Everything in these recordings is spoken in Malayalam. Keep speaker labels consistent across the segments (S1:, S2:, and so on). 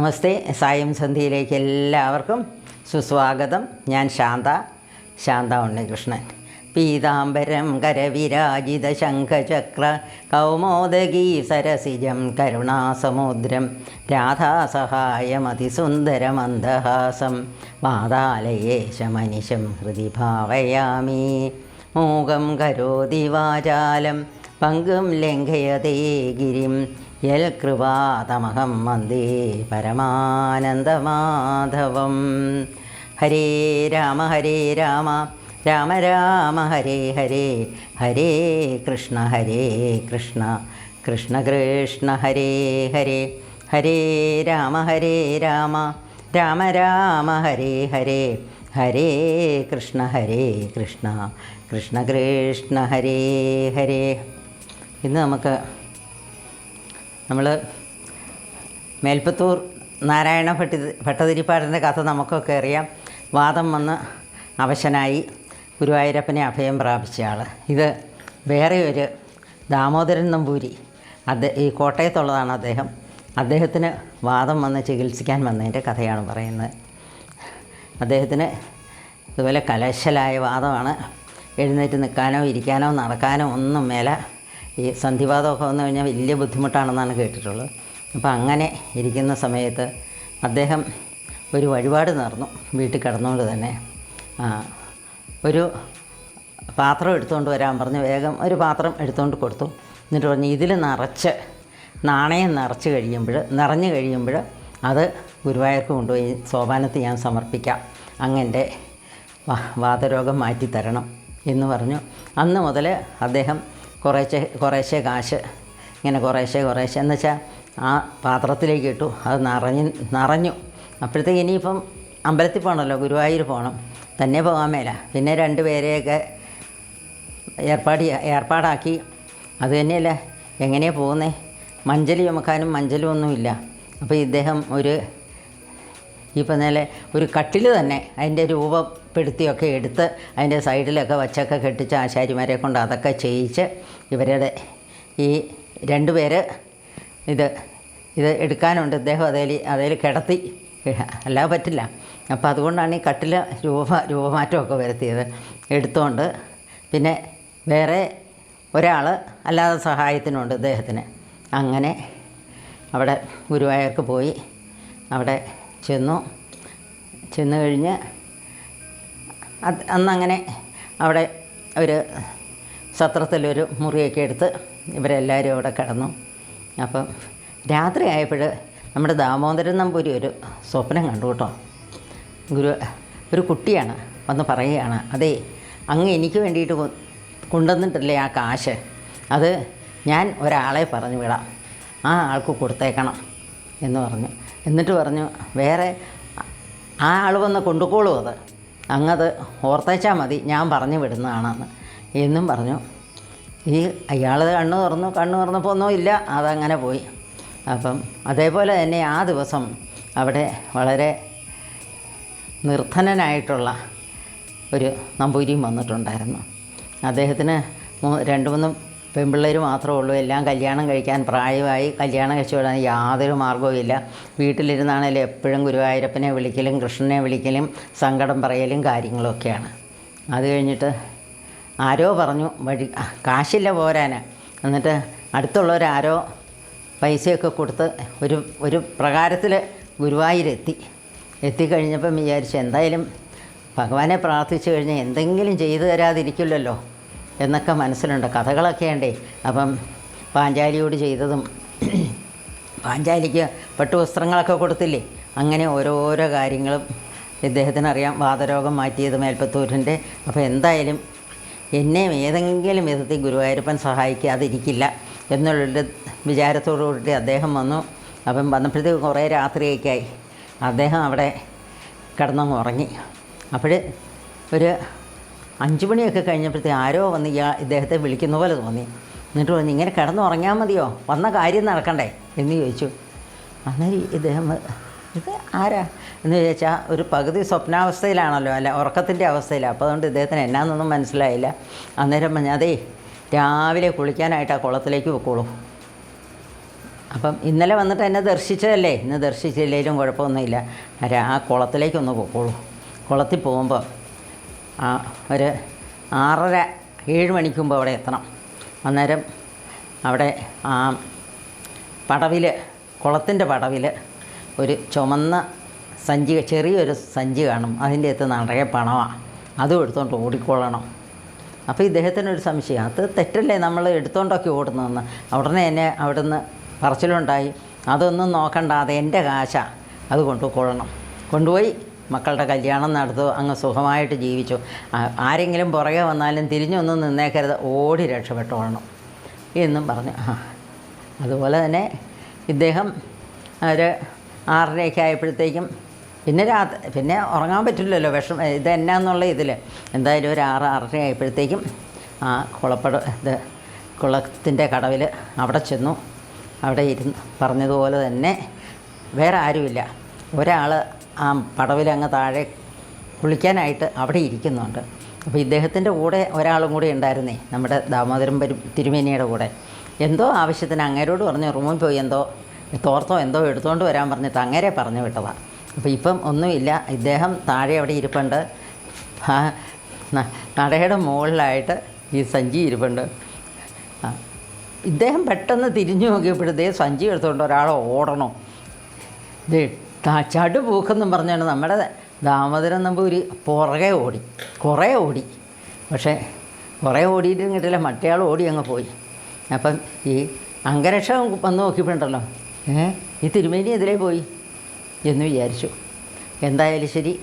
S1: നമസ്തേ. സായം സന്ധ്യയിലേക്ക് എല്ലാവർക്കും സുസ്വാഗതം. ഞാൻ ശാന്ത ശാന്ത ഉണ്ണികൃഷ്ണൻ. പീതാംബരം കരവിരാജിത ശംഖചക്ര കൗമോദഗീ സരസിജം കരുണാസമുദ്രം രാധാസഹായമതിസുന്ദരമന്ദഹാസം വാതാലയേശമനിശം ഹൃദി ഭാവയാമി മൂകം കരോതി വാചാലം പങ്കും ലംഘയതേ ഗിരിം. യൽ കൃപാതമഹം വന്ദേ പരമാനന്ദമാധവം. ഹരേ രാമ ഹരേ രാമ. രാമ രാമ ഹരേ ഹരേ. ഹരേ കൃഷ്ണ ഹരേ കൃഷ്ണ. കൃഷ്ണ കൃഷ്ണ ഹരേ ഹരേ. ഹരേ രാമ ഹരേ രാമ. രാമ രാമ ഹരേ ഹരേ. ഹരേ കൃഷ്ണ ഹരേ കൃഷ്ണ. കൃഷ്ണ കൃഷ്ണ ഹരേ ഹരേ. ഇന്ന് നമുക്ക് നമ്മൾ മേൽപ്പത്തൂർ നാരായണ ഭട്ടി ഭട്ടതിരിപ്പാടിന്റെ കഥ നമുക്കൊക്കെ അറിയാം. വാദം വന്ന് അവശനായി ഗുരുവായൂരപ്പനെ അഭയം പ്രാപിച്ച ആൾ ഇത് വേറെ ഒരു ദാമോദരൻ നമ്പൂരി. അദ്ദേഹം ഈ കോട്ടയത്തുള്ളതാണ് അദ്ദേഹം. അദ്ദേഹത്തിന് വാദം വന്ന് ചികിത്സിക്കാൻ വന്നതിന്റെ കഥയാണ് പറയുന്നത്. അദ്ദേഹത്തിന് ഇതുപോലെ കലശലായ വാദമാണ്. എഴുന്നേറ്റ് നിൽക്കാനോ ഇരിക്കാനോ നടക്കാനോ ഒന്നും മേല ഈ സന്ധിവാദമൊക്കെ വന്നു കഴിഞ്ഞാൽ വലിയ ബുദ്ധിമുട്ടാണെന്നാണ് കേട്ടിട്ടുള്ളത്. അപ്പോൾ അങ്ങനെ ഇരിക്കുന്ന സമയത്ത് അദ്ദേഹം ഒരു വഴിപാട് നടന്നു വീട്ടിൽ കിടന്നുകൊണ്ട് തന്നെ. ഒരു പാത്രം എടുത്തുകൊണ്ട് വരാൻ പറഞ്ഞു വേഗം ഒരു പാത്രം എടുത്തുകൊണ്ട് കൊടുത്തു. എന്നിട്ട് പറഞ്ഞു ഇതിൽ നിറച്ച് നാണയം നിറച്ച് കഴിയുമ്പോൾ നിറഞ്ഞു കഴിയുമ്പോൾ അത് ഗുരുവായൂർക്ക് കൊണ്ടുപോയി സോപാനത്ത് ഞാൻ സമർപ്പിക്കാം. അങ്ങന്റെ വാതരോഗം മാറ്റിത്തരണം. എന്ന് പറഞ്ഞു. അന്ന് മുതൽ അദ്ദേഹം കുറേശ്ശെ കുറേശ്ശെ കാശ് ഇങ്ങനെ കുറേശ്ശെ കുറേശ്ശെ എന്ന് വെച്ചാൽ ആ പാത്രത്തിലേക്ക് ഇട്ടു. അത് നിറഞ്ഞു നിറഞ്ഞു. അപ്പോഴത്തേക്ക് ഇനിയിപ്പം അമ്പലത്തിൽ പോകണമല്ലോ ഗുരുവായൂർ പോകണം. തന്നെ പോകാൻ മേല. പിന്നെ രണ്ട് പേരെയൊക്കെ ഏർപ്പാട് ഏർപ്പാടാക്കി. അത് തന്നെയല്ല എങ്ങനെയാണ് പോകുന്നത് മഞ്ചലി ചുമക്കാനും മഞ്ചലും ഒന്നുമില്ല. അപ്പോൾ ഇദ്ദേഹം ഒരു ഈ പറഞ്ഞാൽ ഒരു കട്ടിൽ തന്നെ അതിന്റെ രൂപപ്പെടുത്തിയൊക്കെ എടുത്ത് അതിന്റെ സൈഡിലൊക്കെ വച്ചൊക്കെ കെട്ടിച്ച് ആശാരിമാരെ കൊണ്ട് അതൊക്കെ ചെയ്യിച്ച് ഇവരുടെ ഈ രണ്ട് പേര് ഇത് ഇത് എടുക്കാനുണ്ട്. ഇദ്ദേഹം അതേൽ അതേൽ കിടത്തി. അല്ലാതെ പറ്റില്ല. അപ്പോൾ അതുകൊണ്ടാണ് ഈ കട്ടിൽ രൂപ രൂപമാറ്റമൊക്കെ വരുത്തിയത്. എടുത്തുകൊണ്ട് പിന്നെ വേറെ ഒരാൾ അല്ലാതെ സഹായത്തിനുണ്ട് ഇദ്ദേഹത്തിന്. അങ്ങനെ അവിടെ ഗുരുവായൂർക്ക് പോയി. അവിടെ ചെന്നു. ചെന്ന് കഴിഞ്ഞ് അന്നങ്ങനെ അവിടെ ഒരു സത്രത്തിലൊരു മുറിയൊക്കെ എടുത്ത് ഇവരെല്ലാവരും അവിടെ കിടന്നു. അപ്പം രാത്രി ആയപ്പോൾ നമ്മുടെ ദാമോദരൻ നമ്പൂരി ഒരു സ്വപ്നം കണ്ടു കേട്ടോ. ഗുരു ഒരു കുട്ടിയാണ് വന്ന് പറയുകയാണ് അതേ അങ്ങ് എനിക്ക് വേണ്ടിയിട്ട് കൊണ്ടുവന്നിട്ടില്ലേ ആ കാശ്? അത് ഞാൻ ഒരാളെ പറഞ്ഞു വിടാം. ആ ആൾക്ക് കൊടുത്തേക്കണം എന്ന് പറഞ്ഞു. എന്നിട്ട് പറഞ്ഞു വേറെ ആ ആൾ വന്ന് കൊണ്ടുപോളൂ അത്. അങ്ങത് ഓർത്തേച്ചാൽ മതി ഞാൻ പറഞ്ഞു വിടുന്നതാണെന്ന്. എന്നും പറഞ്ഞു. ഈ അയാൾ കണ്ണു തുറന്നു കണ്ണു തുറന്നപ്പോൾ ഒന്നും ഇല്ല അതങ്ങനെ പോയി. അപ്പം അതേപോലെ തന്നെ ആ ദിവസം അവിടെ വളരെ നിർധനനായിട്ടുള്ള ഒരു നമ്പൂരിയും വന്നിട്ടുണ്ടായിരുന്നു. അദ്ദേഹത്തിന് രണ്ട് മൂന്ന് പെൺപിള്ളേർ മാത്രമേ ഉള്ളൂ. എല്ലാം കല്യാണം കഴിക്കാൻ പ്രായമായി കല്യാണം കഴിച്ചു വിടാൻ യാതൊരു മാർഗവുമില്ല വീട്ടിലിരുന്നാണേലും എപ്പോഴും ഗുരുവായൂരപ്പനെ വിളിക്കലും കൃഷ്ണനെ വിളിക്കലും സങ്കടം പറയലും കാര്യങ്ങളൊക്കെയാണ്. അത് കഴിഞ്ഞിട്ട് ആരോ പറഞ്ഞു വഴി കാശില്ല പോരാന്. എന്നിട്ട് അടുത്തുള്ളവരാരോ പൈസയൊക്കെ കൊടുത്ത് ഒരു ഒരു പ്രകാരത്തിൽ ഗുരുവായൂരെത്തി. എത്തിക്കഴിഞ്ഞപ്പം വിചാരിച്ചു എന്തായാലും ഭഗവാനെ പ്രാർത്ഥിച്ചു കഴിഞ്ഞാൽ എന്തെങ്കിലും ചെയ്തു തരാതിരിക്കില്ലല്ലോ. എന്നൊക്കെ മനസ്സിലുണ്ട്. കഥകളൊക്കെ ഉണ്ടേ. അപ്പം പാഞ്ചാലിയോട് ചെയ്തതും പാഞ്ചാലിക്ക് പട്ടുവസ്ത്രങ്ങളൊക്കെ കൊടുത്തില്ലേ? അങ്ങനെ ഓരോരോ കാര്യങ്ങളും ഇദ്ദേഹത്തിന് അറിയാം വാതരോഗം മാറ്റിയത് മേൽപ്പത്തൂരിന്റെ. അപ്പോൾ എന്തായാലും എന്നെ ഏതെങ്കിലും വിധത്തിൽ ഗുരുവായൂരപ്പൻ സഹായിക്കാതിരിക്കില്ല എന്നുള്ളൊരു വിചാരത്തോടു കൂടി അദ്ദേഹം വന്നു. അപ്പം വന്നപ്പോഴത്തേക്ക് കുറേ രാത്രിയൊക്കെ ആയി അദ്ദേഹം അവിടെ കിടന്നങ്ങ് ഉറങ്ങി. അപ്പോൾ ഒരു അഞ്ച് മണിയൊക്കെ കഴിഞ്ഞപ്പോഴത്തേക്ക് ആരോ വന്ന് ഇയാൾ ഇദ്ദേഹത്തെ വിളിക്കുന്ന പോലെ തോന്നി. എന്നിട്ട് പറഞ്ഞു ഇങ്ങനെ കിടന്നുറങ്ങിയാൽ മതിയോ? വന്ന കാര്യം നടക്കണ്ടേ? എന്ന് ചോദിച്ചു. അന്നേരം ഇദ്ദേഹം ഇത് ആരാ? എന്ന് ചോദിച്ചാൽ ഒരു പകുതി സ്വപ്നാവസ്ഥയിലാണല്ലോ അല്ല ഉറക്കത്തിന്റെ അവസ്ഥയിലാണ് അപ്പോൾ അതുകൊണ്ട് ഇദ്ദേഹത്തിന് എന്നാന്നൊന്നും മനസ്സിലായില്ല. അന്നേരം പറഞ്ഞു അതേ രാവിലെ കുളിക്കാനായിട്ട് ആ കുളത്തിലേക്ക് പൊക്കോളൂ. അപ്പം ഇന്നലെ വന്നിട്ട് എന്നെ ദർശിച്ചതല്ലേ? ഇന്ന് ദർശിച്ചില്ലെങ്കിലും കുഴപ്പമൊന്നുമില്ല. ആ കുളത്തിലേക്കൊന്ന് പൊക്കോളൂ. കുളത്തിൽ പോകുമ്പോൾ ഒരു ആറര ഏഴ് മണിക്ക് അവിടെ എത്തണം. അന്നേരം അവിടെ ആ പടവിൽ കുളത്തിന്റെ പടവിൽ ഒരു ചുമന്ന സഞ്ചി ചെറിയൊരു സഞ്ചി കാണും. അതിന്റെ അകത്ത് നിറയെ പണമാണ് അതും എടുത്തുകൊണ്ട് ഓടിക്കൊള്ളണം അപ്പോൾ ഇദ്ദേഹത്തിനൊരു സംശയം. അത് തെറ്റല്ലേ? നമ്മൾ എടുത്തുകൊണ്ടൊക്കെ ഓടുന്നതെന്ന്. ഉടനെ എന്നെ അവിടുന്ന് പറച്ചിലുണ്ടായി. അതൊന്നും നോക്കണ്ട. അത് എന്റെ കാശ. അത് കൊണ്ടുകൊള്ളണം കൊണ്ടുപോയി മക്കളുടെ കല്യാണം നടത്തു അങ്ങ് സുഖമായിട്ട് ജീവിച്ചു. ആരെങ്കിലും പുറകെ വന്നാലും തിരിഞ്ഞൊന്നും നിന്നേക്കരുത്. ഓടി രക്ഷപ്പെട്ടോളണം എന്നും പറഞ്ഞു. അതുപോലെ തന്നെ ഇദ്ദേഹം ഒരു ആറരയൊക്കെ ആയപ്പോഴത്തേക്കും പിന്നെ രാത്രി പിന്നെ ഉറങ്ങാൻ പറ്റില്ലല്ലോ വിഷം ഇത് എന്നാന്നുള്ള ഇതിൽ എന്തായാലും ഒരു ആറ് ആറര ആയപ്പോഴത്തേക്കും ആ കുളപ്പട ഇത് കുളത്തിന്റെ കടവിൽ അവിടെ ചെന്നു. അവിടെ ഇരുന്ന് പറഞ്ഞതുപോലെ തന്നെ വേറെ ആരുമില്ല. ഒരാൾ ആ പടവിലങ്ങ് താഴെ കുളിക്കാനായിട്ട് അവിടെ ഇരിക്കുന്നുണ്ട്. അപ്പോൾ ഇദ്ദേഹത്തിന്റെ കൂടെ ഒരാളും കൂടി ഉണ്ടായിരുന്നേ നമ്മുടെ ദാമോദരം പരി തിരുമേനിയുടെ കൂടെ. എന്തോ ആവശ്യത്തിന് അങ്ങേരോട് പറഞ്ഞു റൂമിൽ പോയി എന്തോ തോർത്തോ എന്തോ എടുത്തുകൊണ്ട് വരാൻ പറഞ്ഞിട്ട് അങ്ങേരെ പറഞ്ഞു വിട്ടതാണ് അപ്പോൾ ഇപ്പം ഒന്നുമില്ല ഇദ്ദേഹം താഴെ അവിടെ ഇരിപ്പുണ്ട്. നടയുടെ മുകളിലായിട്ട് ഈ സഞ്ചി ഇരിപ്പുണ്ട്. ഇദ്ദേഹം പെട്ടെന്ന് തിരിഞ്ഞു നോക്കിയപ്പോഴത്തേ സഞ്ചി എടുത്തുകൊണ്ട് ഒരാളെ ഓടണം. ഇത് ത- ചടു പൂക്കെന്നും പറഞ്ഞാണ് നമ്മുടെ ദാമോദരൻ നമ്പൂരി പുറകെ ഓടി കുറേ ഓടി. പക്ഷേ കുറേ ഓടിയിട്ട് കിട്ടില്ല മറ്റേയാൾ ഓടി അങ്ങ് പോയി. അപ്പം ഈ അംഗരക്ഷ വന്ന് നോക്കിയപ്പോഴുണ്ടല്ലോ ഏ ഈ തിരുമേനി എതിരെ പോയി എന്ന് വിചാരിച്ചു. എന്തായാലും ശരി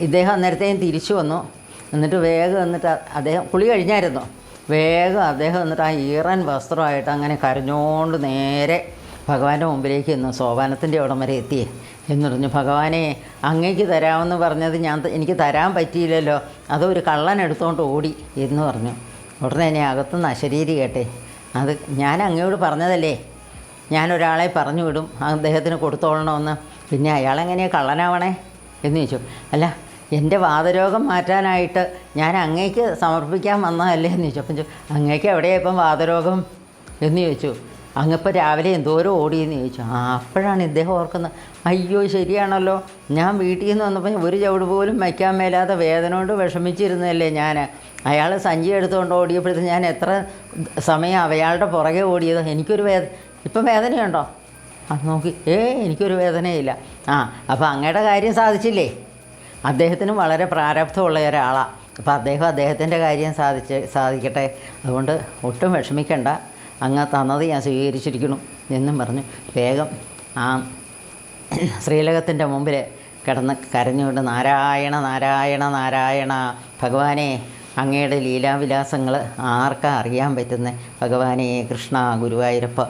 S1: ഇദ്ദേഹം അന്നേരത്തേയും തിരിച്ചു വന്നു. എന്നിട്ട് വേഗം എന്നിട്ട് അദ്ദേഹം കുളി കഴിഞ്ഞായിരുന്നു. വേഗം അദ്ദേഹം എന്നിട്ട് ആ ഈറൻ വസ്ത്രമായിട്ട് അങ്ങനെ കരഞ്ഞോണ്ട് നേരെ ഭഗവാന്റെ മുമ്പിലേക്ക് ഇന്ന് സോപാനത്തിന്റെ അവിടം വരെ എത്തിയേ എന്ന് പറഞ്ഞു ഭഗവാനെ അങ്ങേക്ക് തരാമെന്ന് പറഞ്ഞത് ഞാൻ എനിക്ക് തരാൻ പറ്റിയില്ലല്ലോ അതൊരു കള്ളൻ എടുത്തുകൊണ്ട് ഓടി എന്ന് പറഞ്ഞു. ഉടനെ എന്നെ അകത്തുനിന്ന് അശരീരി കേട്ടെ അത് ഞാൻ അങ്ങയോട് പറഞ്ഞതല്ലേ ഞാൻ ഒരാളെ പറഞ്ഞു വിടും അദ്ദേഹത്തിന് കൊടുത്തോളണമെന്ന് പിന്നെ അയാളെങ്ങനെയാണ് കള്ളനാവണേ? എന്ന് ചോദിച്ചു. അല്ല എന്റെ വാതരോഗം മാറ്റാനായിട്ട് ഞാൻ അങ്ങേക്ക് സമർപ്പിക്കാൻ വന്നതല്ലേ? എന്ന് ചോദിച്ചു. അപ്പം അങ്ങേക്ക് എവിടെയാണ് ഇപ്പം വാതരോഗം എന്ന് ചോദിച്ചു. അങ്ങിപ്പോൾ രാവിലെ എന്തോരം ഓടിയെന്ന് ചോദിച്ചു. ആ അപ്പോഴാണ് ഇദ്ദേഹം ഓർക്കുന്നത്. അയ്യോ ശരിയാണല്ലോ. ഞാൻ വീട്ടിൽ നിന്ന് വന്നപ്പോൾ ഒരു ചവിട് പോലും വയ്ക്കാൻ മേലാതെ വേദന കൊണ്ട് വിഷമിച്ചിരുന്നല്ലേ ഞാൻ അയാൾ സഞ്ചി എടുത്തുകൊണ്ട് ഓടിയപ്പോഴത്തെ ഞാൻ എത്ര സമയം അയാളുടെ പുറകെ ഓടിയത്. എനിക്കൊരു വേദ ഇപ്പം വേദനയുണ്ടോ? അത് നോക്കി. ഏ എനിക്കൊരു വേദനയില്ല. ആ അപ്പോൾ അങ്ങയുടെ കാര്യം സാധിച്ചില്ലേ? അദ്ദേഹത്തിനും വളരെ പ്രാരബ്ധമുള്ള ഒരാളാണ് അപ്പോൾ അദ്ദേഹം അദ്ദേഹത്തിന്റെ കാര്യം സാധിച്ച് സാധിക്കട്ടെ. അതുകൊണ്ട് ഒട്ടും വിഷമിക്കണ്ട. അങ്ങ് തന്നത് ഞാൻ സ്വീകരിച്ചിരിക്കുന്നു എന്നും പറഞ്ഞു. വേഗം ആ ശ്രീലകത്തിന്റെ മുമ്പിൽ കിടന്ന് കരഞ്ഞുകൊണ്ട് നാരായണ നാരായണ നാരായണ ഭഗവാനെ അങ്ങയുടെ ലീലാവിലാസങ്ങൾ ആർക്കാ അറിയാൻ പറ്റുന്നത്? ഭഗവാനെ കൃഷ്ണ ഗുരുവായൂരപ്പ.